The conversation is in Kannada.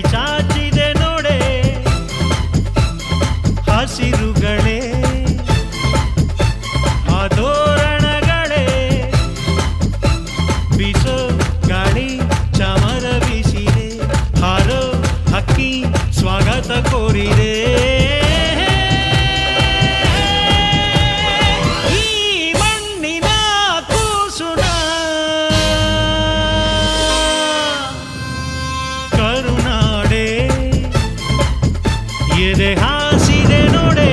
ಕೈ ಚಾಚಿದೆ ನೋಡೆ ಹಸಿರುಗಳೇ ಆ ತೋರಣಗಳೇ ಬಿಸೋ ಚಮರ ಬಿಸಿದೆ ಹಾರೋ ಹಕ್ಕಿ ಸ್ವಾಗತ ಕೋರಿದೆ ಎದೆ ಹಾಸಿದೆ ನೋಡೆ